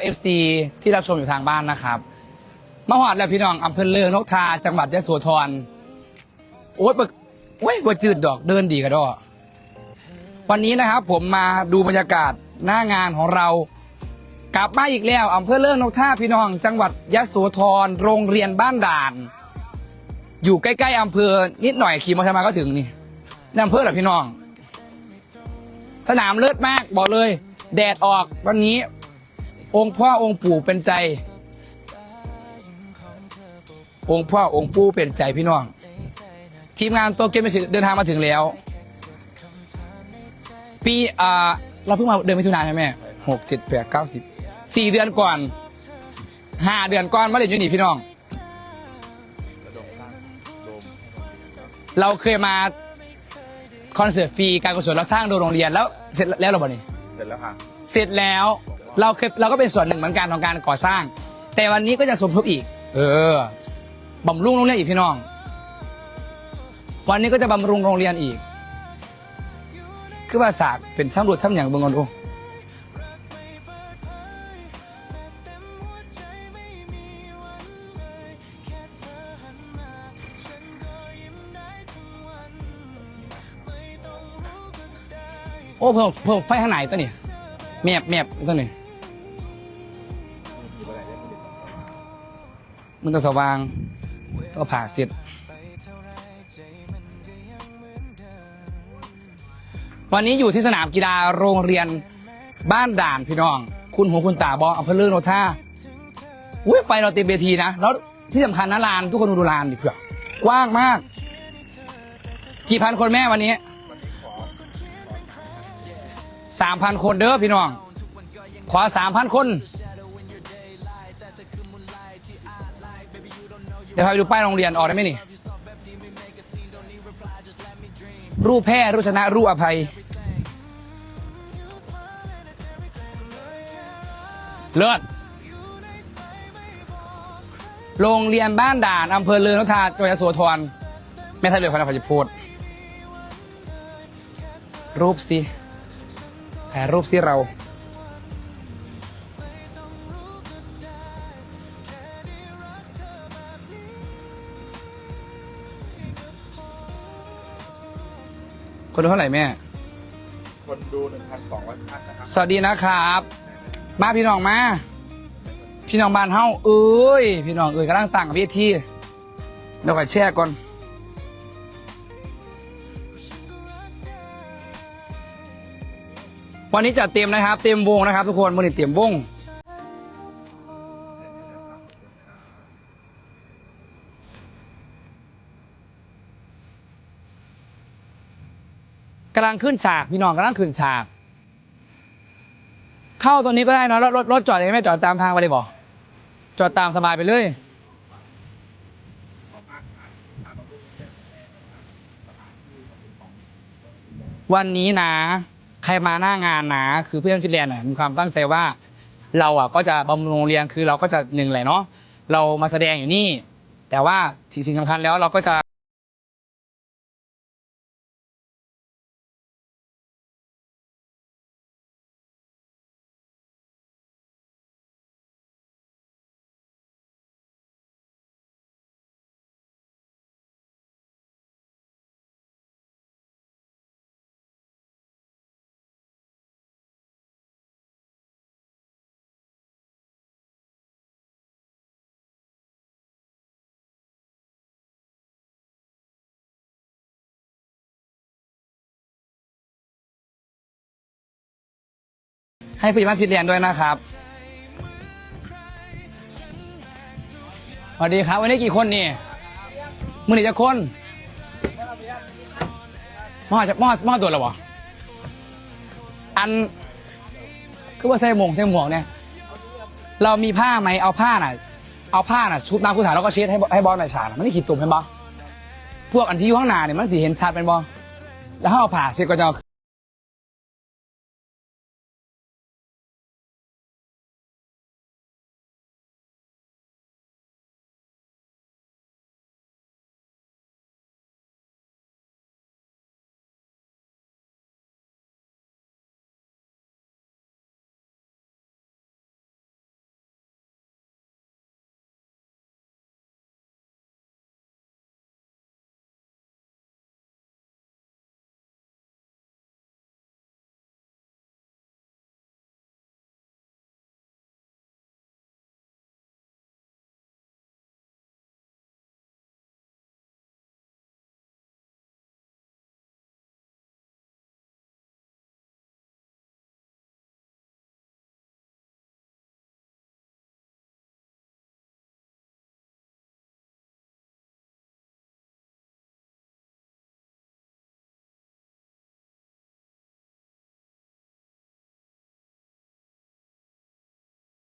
เอฟซีที่รับชมอยู่ทางบ้านนะครับมาหอดแล้วพี่น้องอำเภอเลืองนกทาจังหวัดยะโสธรโอ้ยบึกโอ้ยว่าจืดดอกเดินดีกระดอวันนี้นะครับผมมาดูบรรยากาศหน้างานของเรา กลับมาอีกแล้วอำเภอเลืองนกทาพี่น้อง จังหวัดยะโสธรโรงเรียนบ้านด่าน อยู่ใกล้ๆอำเภอนิดหน่อยขี่มอเตอร์ไซค์มาก็ถึงนี่นี่อำเภอเหรอพี่น้อง สนามเลิศมากบอกเลย แดดออกวันนี้ องค์พ่อองค์ปู่เป็นใจ องค์พ่อองค์ปู่เป็นใจพี่น้อง ทีมงานตัวเกมมิสิเดินทางมาถึงแล้ว ปีอ่าเราเพิ่งมาเดือนมิถุนายนใช่ไหมหกเจ็ดแปดเก้าสิบสี่เดือนก่อนห้าเดือนก่อนมาเล่นอยูนี่พี่น้อง เราเคยมาคอนเสิร์ตฟรีการกุศลเราสร้างโดยโรงเรียนแล้วเสร็จแล้วเหราบ่นี่เสร็จแล้วค่ะ เสร็จแล้ว เราเคยเราก็เป็นส่วนหนึ่งเหมือนกันของการก่อสร้าง แต่วันนี้ก็จะสมทบอีก เออบำรุงโรงเรียนอีกพี่น้อง วันนี้ก็จะบำรุงโรงเรียนอีก คือว่าศาเป็นช่างรวดช่างอย่างเบงกันดูโอ้เพิ่มเพิ่มไฟข้างในตัวนี้แมบแมบตัวนี้ มันต้องสว่างต้องผ่าเสร็จวันนี้อยู่ที่สนามกีฬาโรงเรียนบ้านด่านพี่น้อง คุณหูคุณตาบอกอำเภอเลื่อนโนท่าอุ้ยไฟเราเต็มเวทีนะ แล้วที่สำคัญนะลาน ทุกคนดูลานดิเพื่อกว้างมาก กี่พันคนแม่วันนี้สามพันคนเด้อพี่น้อง ขอสามพันคน เดี๋ยวพาไปดูป้ายโรงเรียนออกได้ไหมนี่ รูปแพ้รูปชนะรูปอภัย เลิศโรงเรียนบ้านด่านอำเภอเลือนนทาจังหวัดยโสธรแม่ทะเลคนนครจะพูดรูปสิถ่ายรูปสิเรา คนดูเท่าไหร่แม่ คนดูหนึ่งพันสองร้อยท่านนะครับสวัสดีนะครับ มาพี่น้องมา พี่น้องบ้านเฮาเอ้ย พี่น้องเอ้ยกำลังต่างกับพี่ที่เดี๋ยวก่อนแช่ก่อน วันนี้จัดเต็มนะครับ เต็มวงนะครับ ทุกคนวันนี้เต็มวง กำลังขึ้นฉากพี่น้องกำลังขึ้นฉาก เข้าตัวนี้ก็ได้นะรถรถรถจอดยังไม่จอดตามทางไปเลยบอกจอดตามสบายไปเลยวันนี้นะ ใครมาหน้างานนะ คือเพื่อนฟินแลนด์น่ะมีความตั้งใจว่า เราอะก็จะบำรุงโรงเรียนคือเราก็จะหนึ่งแหละเนาะเรามาแสดงอยู่นี่ แต่ว่าสิ่งสำคัญแล้วเราก็จะ ให้ผู้ใหญ่บ้านฟินแลนด์ด้วยนะครับสวัสดีครับ วันนี้กี่คนนี่มือหนีจะคนมอจะมอมอตัวแล้ววะอัน คือว่าใส่หมวกใส่หมวกเนี่ย เรามีผ้าไหมเอาผ้าน่ะ เอาผ้าน่ะชุบน้ำคุณถาแล้วก็เช็ดให้ให้บอลหน่อยฉาดน่ะมันไม่ขีดตุ่มเห็นบอพวกอันที่อยู่ข้างหน้าเนี่ยมันสีเห็นชัดเป็นบอแล้วถ้าเอาผ่าเช็ดก็จะ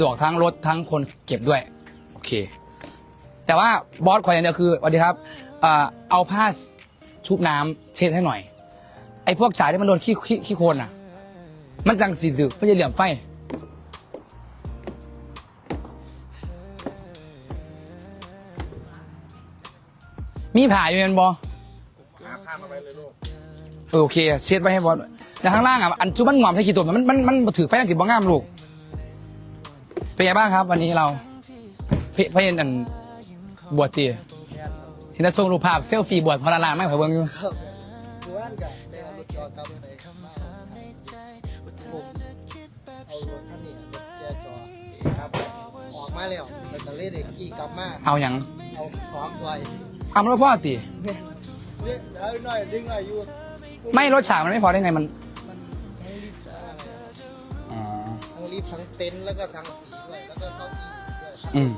ดวกทั้งรถทั้งคนเก็บด้วย โอเค แต่ว่าบอสขออย่างเดียวคือสวัสดีครับเอ่อเอาผ้าชุบน้ำเช็ดให้หน่อย ไอ้พวกจ่ายที่มันโดนขี้ขี้ขี้โคลนอะ มันจังสีดึกไม่ใช่เหลี่ยมไฟ มีผ่าอยู่เห็นบอเลยลูกเออโอเค เช็ดไว้ให้บอสแต่ข้างล่างอะอันชุบมันหงอมใช่กี่ตัวมันมันมันถือไฟอังกฤษบ้างามลูก เป็นไงบ้างครับ วันนี้เราเพี่พี่อันบวชจีเห็นแต่ส่งรูปภาพเซลฟี่บวชพลาลานไม่เผยเบิ้งอยู่ครับคือว่านกับได้เอารถจอดกลับไปผมเอารถท่านนี่รถแกจอครับออกมาแล้วแล้วก็เลยได้ขี่กลับมาเอาอย่างเอาสองซอยเอาแล้วพ่อตีเนี่ยเนี่ยเอาหน่อยดึงหน่อยอยู่ไม่รถฉากมันไม่พอได้ไงมัน รีบทั้งเต็นท์แล้วก็ทั้งสีด้วยแล้วก็เก้าอี้ด้วยอืม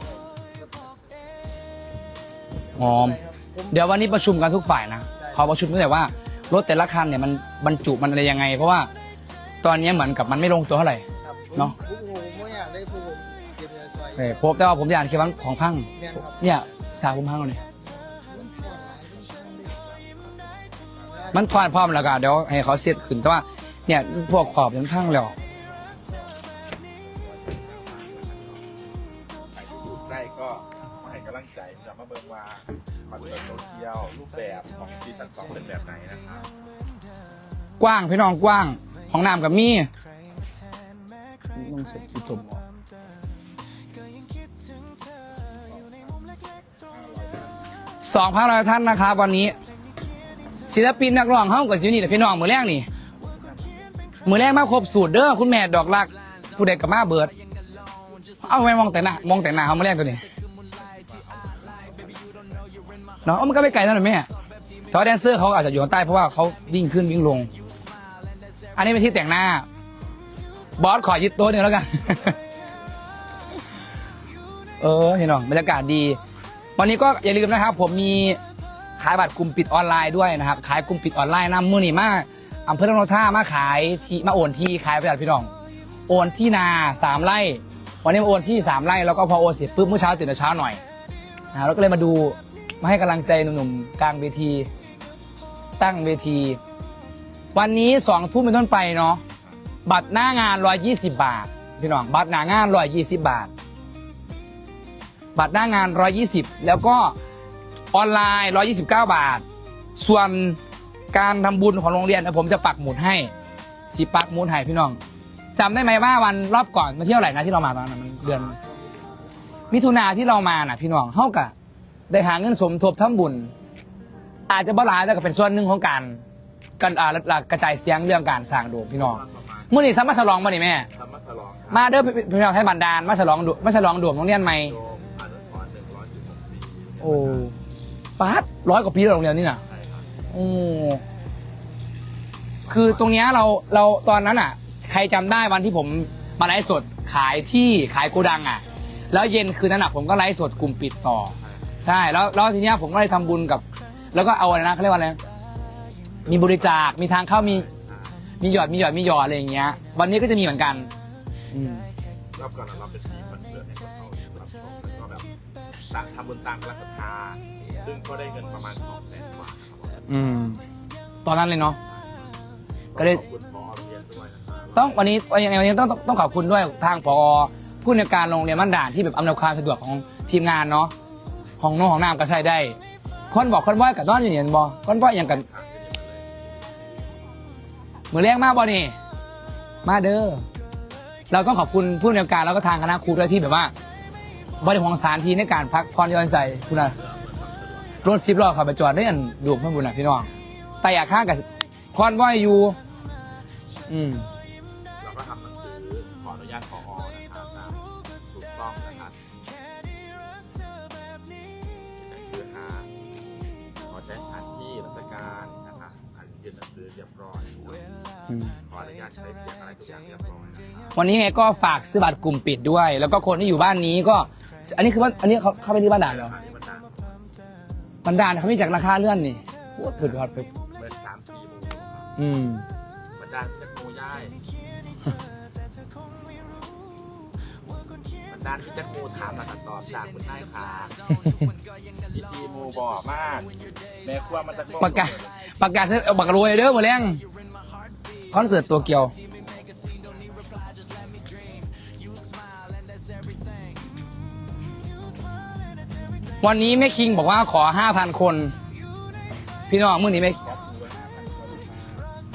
หอมผมเดี๋ยววันนี้ประชุมกันทุกฝ่ายนะขอประชุมตั้งแต่ว่ารถแต่ละคันเนี่ยมันบรรจุมันอะไรยังไง เพราะว่าตอนนี้เหมือนกับมันไม่ลงตัวเท่าไหร่ ครับเนาะ ผมผมไม่อยากได้ผู้ผมเก็บเงินซอยเออผมแต่ว่าผมอยากคิดว่าของพัง แม่นครับเนี่ยฉากผมพังเลยมันทอนพร้อมแล้วก็เดี๋ยวให้เขาเสียดขึ้นแต่ว่าเนี่ยพวกขอบมันพังแล้ว ของซีซั่นสองเป็นแบบไหนนะครับ กว้างพี่น้องกว้างห้องน้ำกับมีต้องเสร็จที่ตุ่มสองพันร้อยท่านนะครับวันนี้ ศิลปินนักร้องเฮ้ากับยูนี่แต่พี่น้องมือแรกนี่ มือแรกมาครบสูตรเด้อคุณแม่ดอกรัก ผู้เด็กกับมาเบิด เอาไปมองแต่หน้ามองแต่หน้าเขามาแรกตัวนี้เนาะมันก็ไปไกลนั่นหละแม่ แต่ว่าแดนเซอร์เขาอาจจะอยู่ข้างใต้เพราะว่าเขาวิ่งขึ้นวิ่งลง อันนี้เป็นที่แต่งหน้า บอสขอยึดโต๊ะหนึ่งแล้วกัน เออเห็นหรอบรรยากาศดี วันนี้ก็อย่าลืมนะครับ ผมมีขายบัตรกลุ่มปิดออนไลน์ด้วยนะครับ ขายกลุ่มปิดออนไลน์นำมือหนีมากอำเภอตะโนท่ามาขายที่มาโอนที่ขายประหยัดพี่น้อง โอนที่นาสามไร่วันนี้มาโอนที่สามไร่แล้วก็พอโอนเสร็จปุ๊บเมื่อเช้าตื่นแต่เช้าหน่อยนะแล้วก็เลยมาดูมาให้กำลังใจหนุ่มๆกลางเวที ตั้งเวที วันนี้สองทุ่มเป็นต้นไปเนาะบัตรหน้างานร้อยยี่สิบาท พี่น้องบัตรหน้างานร้อยยี่สิบาท บัตรหน้างานร้อยยี่สิบแล้วก็ออนไลน์ร้อยี่สิบเก้าบาท ส่วนการทำบุญของโรงเรียนผมจะปักหมุดให้สีปักหมุดให้พี่น้องจำได้ไหมว่าวันรอบก่อนมาเที่ยวไหนนะที่เรามาตอนนั้นมันเดือน มิถุนาที่เรามาน่ะ พี่น้องเท่ากับได้หาเงินสมทบทำบุญ อาจจะบ่หลายแต่ก็เป็นส่วนหนึ่งของการกันอ่ากระจายเสียงเรื่องการสร้างโดมพี่น้องประมาณมื่อนี้ซัมมาฉลองมานี่แม่ ทำมาฉลองครับมาเด้อพี่พี่น้องให้บันดาลมาฉลองโดมมาฉลองโดมโรงเรียนใหม่โดมอนุสรณ์หนึ่งร้อยสิบหกปีโอ้ปาดร้อยกว่าปีแล้วโรงเรียนนี่น่ะ ใช่ครับโอ้คือตรงเนี้ยเราเราตอนนั้นอะ ใครจำได้วันที่ผมมาไลฟ์สดขายที่ขายโกดังอะ แล้วเย็นคืนนั้นอะผมก็ไลฟ์สดกลุ่มปิดต่อ ใช่ใช่แล้วแล้วทีเนี้ยผมก็เลยทำบุญกับ แล้วก็เอาอะไรนะเขาเรียกว่าอะไรนะมีบริจาค มีทางเข้ามี มีหยอด มีหยอด มีหยอดอะไรอย่างเงี้ย วันนี้ก็จะมีเหมือนกันอืมรอบก่อนเราเป็นทีมคอนเสิร์ตให้คนเขารับชมแล้วก็แบบต่างทำบุญตามกระศรัทธาซึ่งก็ได้เงินประมาณสองแสนกว่านะครับอืม ตอนนั้นเลยเนาะ ก็เลยขอบคุณพอโรงเรียนด้วยนะครับต้องวันนี้ยังไงวันนี้ต้องต้องต้องขอบคุณด้วยทางพอผู้ในวยการโรงเรียนบ้านด่านที่แบบอำนวยความสะดวกของทีมงานเนาะของโน้องของน้ำก็ใช้ได้ คนบอกคนว่ากับน้อนอยู่เนี่ยบอคนว่าอย่างกันมือแรกมากบอนี่ มาเด้อเราต้องขอบคุณผู้ในวยการแล้วก็ทางคณะครูด้วยที่แบบว่า บริหารสถานที่ในการพักผ่อนย่อนใจคุณนะรถสิบล้อขับไปจอดได้อันดูเพื่อนบุญนะพี่น้องแต่อยากข้างกับคอนว่อยอยู่ อืม เรียบร้อยอืม ขออนุญาตใช้เพียงอะไรทุกอย่างเรียบร้อยนะครับวันนี้ไงก็ฝากซื้อบัตรกลุ่มปิดด้วย แล้วก็คนที่อยู่บ้านนี้ก็ อันนี้คือว่าอันนี้เขาเข้าไปที่บ้านด่านเหรออันนี้มันดังบ้านด่านเขามีจากราคาเลื่อนนี่โอ้สุดยอดไปเบิร์สามสี่โมงครับอืม มันดังจากโมย่ายด้านที่จะครูถามหลักตอบจากคุณได้ค่ะพีซีมูบอกมากแม่ครัวมันจะประกาศ ประกาศเอาบักรวยเด้อหมดแรงคอนเสิร์ตตัวเกียว วันนี้แม่คิงบอกว่าขอห้าพันคน พี่น้องมื่อนี้แม่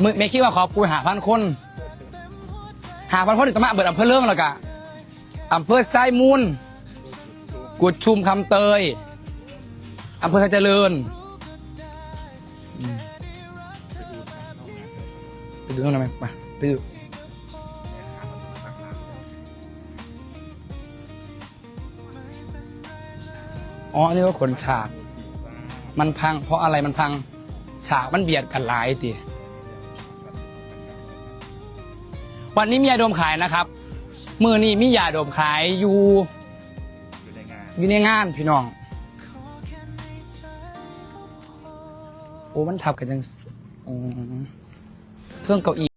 มือแม่คิดว่าขอปูหาพันคน หาพันคนอีกต่อมาเบิดอำเภอเรื่องแล้วกะอำเภอไซมูลกุดชุมคำเตยอำเภอไทยเจริญ ดูตรงนั้นมไปไปดูอ๋ออันนี้ก็ขนฉาก มันพัง เพราะอะไรมันพัง ฉากมันเบียดกันหลายติวันนี้มียาดมขายนะครับ มือนี้มียาดมขายอยู่อยู่ในงานอยู่ในงานพี่น้อง โอ้ มันทับกันยังอ๋อ เครื่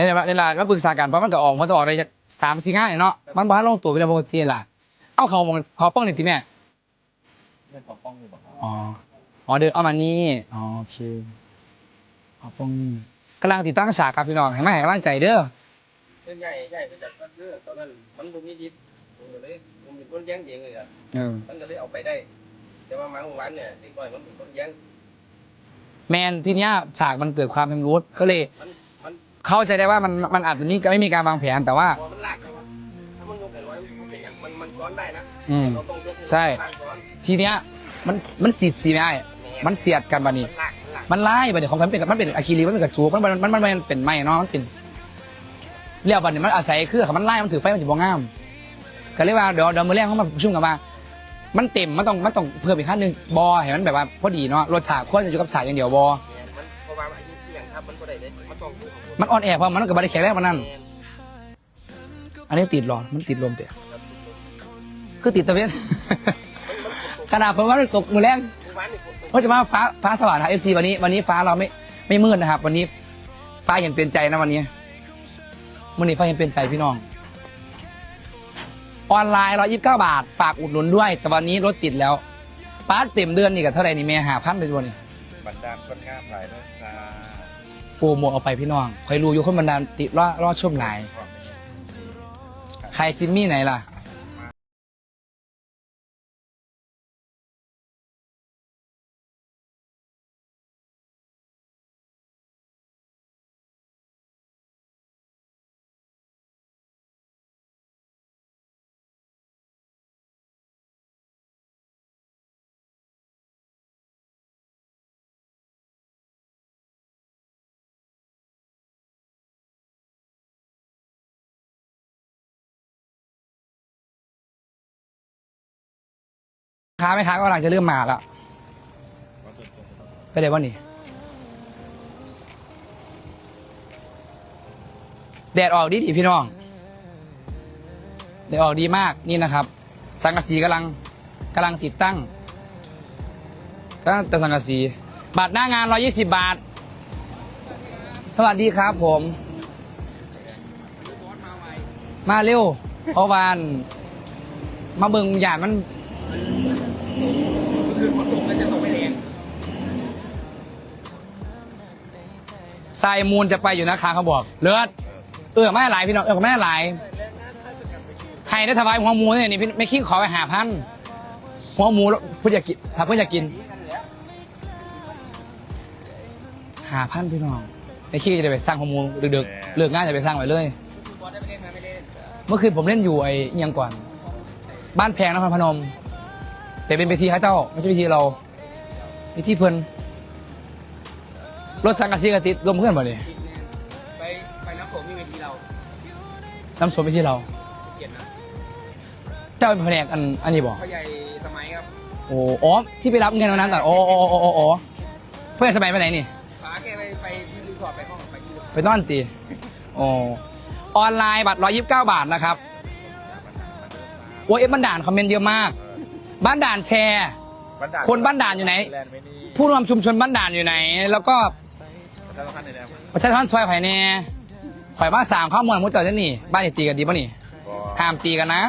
ในเวลาในเวลาก็ปรึกษากันเพราะมันก็ออกมันจะออกในสามสี่ง่ายเนาะมันบ้านลงตัวเป็นปกติล่ะเอาเขามองขอป้องหน่อยทีแม่เรื่องของป้องอยู่บอกอ๋ออ๋อเดินเอามานี่อ๋อโอเคขอป้องนี่กำลังติดตั้งฉากครับพี่น้องให้มาให้กำลังใจเด้อเป็นใหญ่ใหญ่ไปจากต้นเลือตอนนั้นมันบ่มีดิบผมก็เลยผมเป็นคนแย่งเองเลยอะเออมันก็เลยเอาไปได้ แต่ว่ามาเมื่อวานเนี่ยเด็กน้อยมันเป็นคนแย่งแมนทีเนี้ยฉากมันเกิดความเป็นรูทก็เลยมันมัน เข้าใจได้ว่ามันมันอาจจะมีไม่มีการวางแผนแต่ว่า พอมันลากแล้วอะถ้ามันยกไปร้อยมันเป็นอย่างมันมันซ้อนได้นะอืมเราต้องยกให้ใช่ ข้างซ้อนทีเนี้ยมันมันสีดสีไม่ได้มันเสียดกันบานี้ มันลากมันลาก มันไล่ไปเดี๋ยวของมันเป็นมันเป็นอะคริลิกมันเป็นกระจูกมันมันมันมันเป็นไม้เนาะมันเป็นเรียกว่าเนี่ยมันอาศัยคือเขามันไล่มันถือไฟมันจะบ่งามก็เรียกว่าเดี๋ยวเดี๋ยวมือแรกเขามาประชุมกันว่า มันเต็มมันต้องมันต้องเพิ่มอีกขั้นหนึ่งบอเห็นมันแบบว่าพอดีเนาะรถฉากควรจะอยู่กับฉากอย่างเดียวบอเนี่ยมันเพราะว่าอายุที่อย่างครับมันก็ได้เลยมันต้องอยู่ของ มันอ่อนแอเพราะมันก็บบริแข็งแรงมันนั่น อันนี้ติดหรอดมันติดลมเปล่คือติดตะเวนขนาดผมว่าตกมือแรงเมื่อวานนี่ผมเพราะจะว่าฟ้าฟ้าสว่างนะเอฟซีวันนี้ วันนี้ฟ้าเราไม่ไม่มืดนะครับ วันนี้ฟ้าเห็นเป็นใจนะวันนี้วันนี้ฟ้าเห็นเป็นใจพี่น้อง ออนไลน์ร้อยิบเก้าบาท ฝากอุดหนุนด้วย แต่วันนี้รถติดแล้วป้าเต็มเดือนนี่กับเท่าไหร่นี่เมย์หาพันเลยวันนี้บันดาลคนงามหลายเรื่องจ้า ปูหมวกเอาไปพี่น้องคอยรู้อยู่คนบันดาลติดรอดรอดช่วงไหนใครจิมมี่ไหนล่ะ ค้าไหมค้าก็กำลังจะเริ่มมาแล้วไปไหนวะนี่แดดออกดีดีพี่น้องแดดออกดีมากนี่นะครับ สังกะสีกำลังกำลังติดตั้งตั้งแต่สังกะสีบัตรหน้างาน 120 บาท สวัสดีครับผม มาเร็วเพราะวานมาเบิ่งหยาดมัน ทรายมูลจะไปอยู่นะคะเขาบอกเลือดเออไม่หลายพี่น้องเออไม่หลายใครได้ถวายหัวหมูเนี่ยนี่พี่ไม่คิดขอไปหาพันหัวหมูแล้วเพื่ออยากกินถ้าเพื่ออยากกิน หาพันพี่น้องไม่คิดจะไปสร้างหัวหมูดึกๆเลิกงานจะไปสร้างไว้เลยเมื่อคืนผมเล่นอยู่ไอ้ยังก่อน บ้านแพงนครพนมแต่เป็นเวทีข้าเจ้าไม่ใช่เวทีเราเวทีเพิ่น รถสังกะสีกระติดลมเพื่อนบ่เนี่ยไปไปน้ำโขงมีเวทีเราน้ำส้มไม่ใช่เราเกียรตินะเจ้าเป็นแผนกอันอันนี้บอกพ่อใหญ่สมัยครับโอ้อ๋อที่ไปรับเงินวันนั้นแต่โอ้โอ้โอ้โอ้โอ้เพื่อนสมัยไปไหนนี่ป๋าแกไปไปที่รีสอร์ทไปห้องไปที่ไปนอนตีโอ้ออนไลน์บัตร129 บาทนะครับโอ้เอฟบ้านด่านคอมเมนต์เยอะมาก บ้านด่านแชร์ คนบ้านด่านอยู่ไหนแลนด์ไม่นี่ผู้นำชุมชนบ้านด่านอยู่ไหน แล้วก็ ประชาสัมพันธ์ในแนวประชาชนซอยไผ่แน่ข่อยมาสามข้อมูลมุดเจ้าจะนี่บ้านนี่ตีกันดีป่ะนี่ห้ามตีกันนะ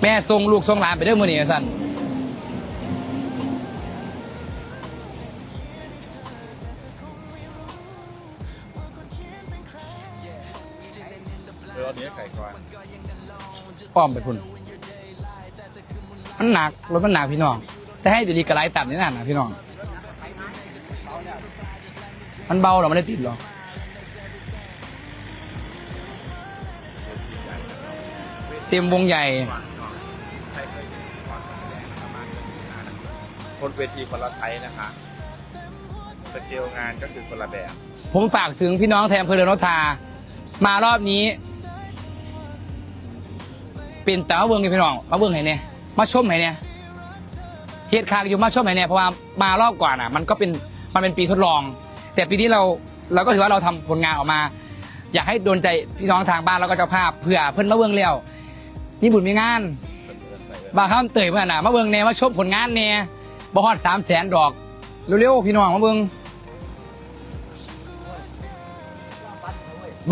แม่ส่งลูกส่งหลานไปเด้อมือนี่สันเออเอาเนื้อไก่ก่อนป้อมไปพุ่นมันหนักรถมันหนักพี่น้อง จะให้ดีๆกระไรต่ำนี่น่ะนะพี่น้อง มันเบาหรอไม่ได้ติดหรอกเต็มวงใหญ่ใช่เคยเห็นก่อนแสดงประมาณนี้นะคนเวทีคนละไทยนะคะสเกลงานก็คือคนละแบบ ผมฝากถึงพี่น้องแทนอำเภอเรือนนทา มารอบนี้ เป็นแต่ว่าเบิ้งนี่พี่น้อง มาเบิ้งให้เนี่ย มาชมให้เนี่ยเหตุการณ์อยู่มาชมให้เนี่ย เพราะว่ามารอบก่อนอะ มันก็เป็น มันเป็นปีทดลอง แต่ปีนี้เราเราก็ถือว่าเราทำผลงานออกมา อยากให้โดนใจพี่น้องทางบ้านแล้วก็เจ้าภาพเผื่อเพื่อนมาเบิ้งเลี้ยวนี่บุญมีงาน บางครั้งเตยเพื่อนน่ะมาเบิ้งเนี่ยมาชมผลงานเนี่ยบ่ฮอดสามแสนดอกเร็วๆพี่น้องมาเบิ้ง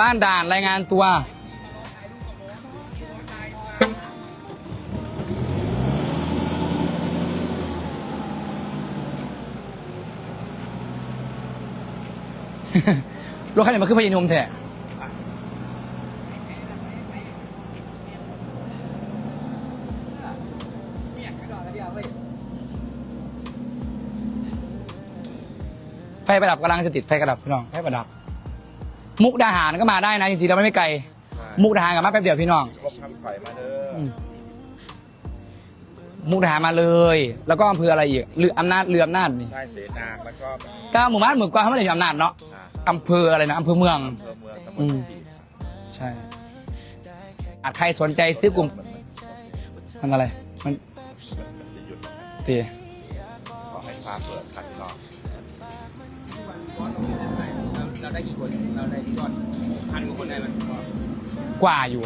บ้านด่านรายงานตัว รถคันนี้มันคือพญานุมแท้ไฟประดับกำลังจะติดไฟกระดับพี่น้อง ไฟประดับ มุกดาหารก็มาได้นะจริงๆแล้วไม่ไกล มุกดาหารกับมาแป๊บเดียวพี่น้องครบคำถอยมาเด้อมมุกดาหารมาเลย แล้วก็อำเภออะไรอีกหรืออำนาจเรืออำนาจนี่ใช่เสนาแล้วก็ก็หมู่บ้านหมู่กวางเขาไม่ได้อยู่อำนาจเนาะ อ่าอำเภออะไรนะอำเภอเมืองอำเภอเมืองตำบอืลมปีใช่อาจใครสนใจซื้อกลุ่มมันมันมันอะไร มันมันจะหยุดตีขอให้ฟ้าเปิดคัดลอกเราได้กี่คน เราได้ยอดพันกว่าคนได้ไหมกว่าอยู่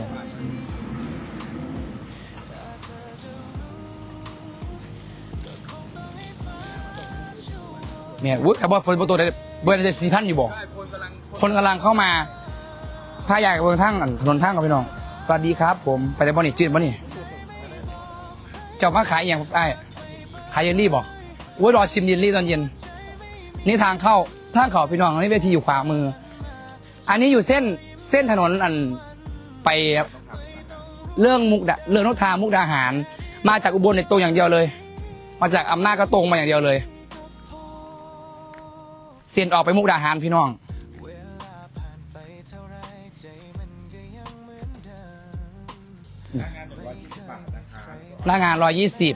เนี่ยวุ้ยแต่ว่าฝนประตูได้เบอร์จะสี่พันอยู่บอกได้ คนกำลังคนกำลังเข้ามา ถ้าอยากเบิ่งทางถนนทางกับพี่น้องสวัสดีครับ ผมไปแต่บ่นี่จืดบ่นี่เจ้ามาขายอย่างไอ้ขายเยลลี่บอกโอ้ยรอชิมเยลลี่ตอนเย็น นี่ทางเข้าทางเขาพี่น้องนี่เวทีอยู่ขวามือ อันนี้อยู่เส้นเส้นถนนอันไปเรื่องมุกดาเรื่องนกทามุกดาหาร มาจากอุบลในตรงอย่างเดียวเลย มาจากอำนาจก็ตรงมาอย่างเดียวเลย เสียนออกไปมุกดาหารพี่น้อง หน้างานหนึ่งร้อยยี่สิบบาทนะคะหน้างานร้อยยี่สิบ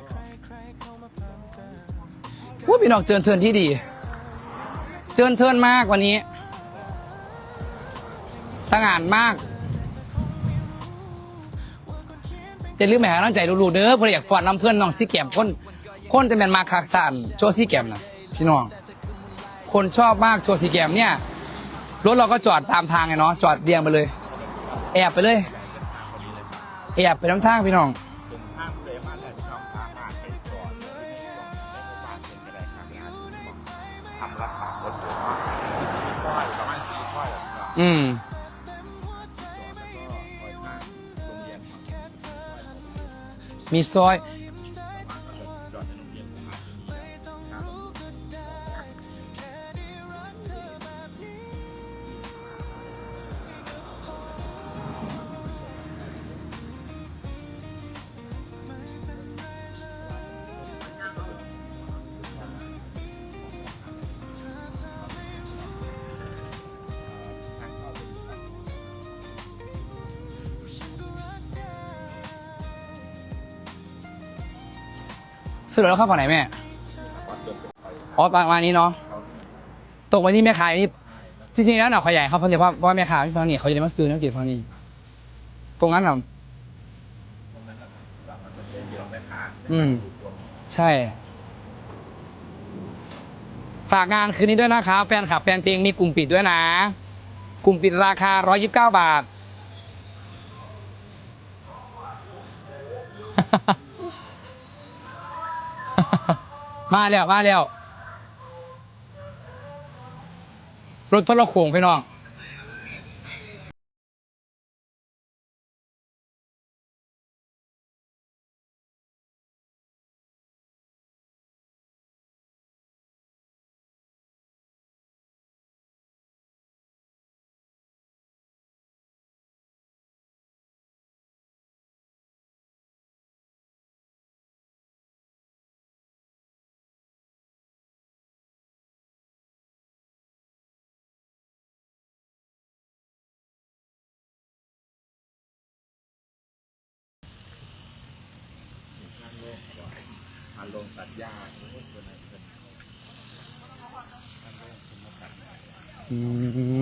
ว่าพี่น้องเจิญเทินที่ดี เจิญเทินมากวันนี้ตั้งงานมากอย่าลืมแหมตั้งใจรู้ๆเด้อเพราะอยากฟอนน้ำเพื่อนน้องซี่แกมคนคนจะเป็นมาคักสันโชว์ซี่แกมนะพี่น้อง คนชอบมากโชว์ซี่แกมเนี่ยรถเราก็จอดตามทางไงเนาะจอดเรียงไปเลย แอบไปเลย แอบไปน้ำทางพี่น้องถึงห้ามเลยมาแต่ที่น้องสามารถไปก่อนหรือที่นี่ก่อนในหมู่บ้านเป็นกระไดทำงานที่บอกทำรักษารถอยู่ว่ามีสร้อยประมาณสี่สร้อยแบบนี้อืมก่อนแล้วก็คอยข้างโรงเรียน มีซอย สรุปแล้วเข้าฝั่งไหนแม่ก่อนจบไปอ๋อประมาณนี้เนาะตกไปที่แม่ขายนี่แล้วจริงๆแล้วหน่ะขยายเขาเพราะว่าว่าแม่ค้าที่ฟังนี่เขาจะได้มาซื้อนักเก็บฟังนี่ตรงนั้นน่ะตรงนั้นน่ะแบบมันจะเดียวไม่ขาดอืม ใช่ ฝากงานคืนนี้ด้วยนะครับแฟนคลับแฟนเพลงมีกลุ่มปิดด้วยนะ กลุ่มปิดราคา 129 บาท มาแล้วมาแล้วรถทรโขงพี่น้อง งตัดหญ้าโอ้ยตัวนั้นเป็นข้างโลกเป็นมาตัดหญ้าอืม